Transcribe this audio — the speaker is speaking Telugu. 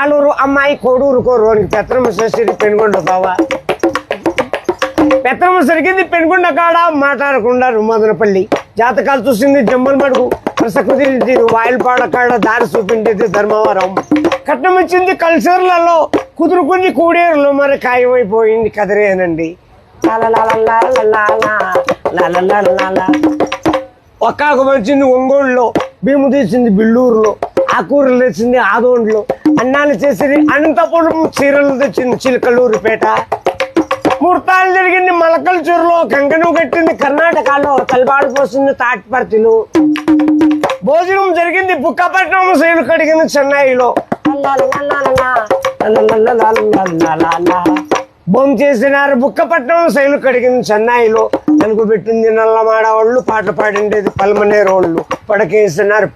అలూరు అమ్మాయి కోడూరు కోరు పెత్తనం సరికి పెనుకొండ బావా పెత్తనం సరికింది పెనుకొండ కాడ మాట్లాడకుండా రుమ్మదనపల్లి జాతకాలు చూసింది జమ్మల్ మడుగు వరుస వాయిల్పాడ కాడ దారి చూపిండేది ధర్మవరం కట్నం వచ్చింది కల్చర్లలో కుదురుకుంది కూడేరులో మరి ఖాయమైపోయింది కదిరేనండి ఒక్కాకు వచ్చింది ఒంగోలులో భీము తీసింది బిల్లూరులో ఆకూరలు తెచ్చింది ఆదోండ్లో అన్నాలు చేసింది అనంతపురం చీరలు తెచ్చింది చిలకలూరుపేట. ముహూర్తాలు జరిగింది మలకల్చూరులో కంకణం కట్టింది కర్ణాటకలో తలబాడు పోసింది తాటిపర్తిలో. భోజనం జరిగింది బుక్కపట్నం శైలు కడిగింది చెన్నైలో. బొమ్మ చేసినారు బుక్కపట్నం శైలు కడిగింది చెన్నైలో. తెలుగు పెట్టింది నల్లమాడ వాళ్ళు పాటలు పాడిండేది పల్మనేరు వాళ్ళు పడకేసినారు.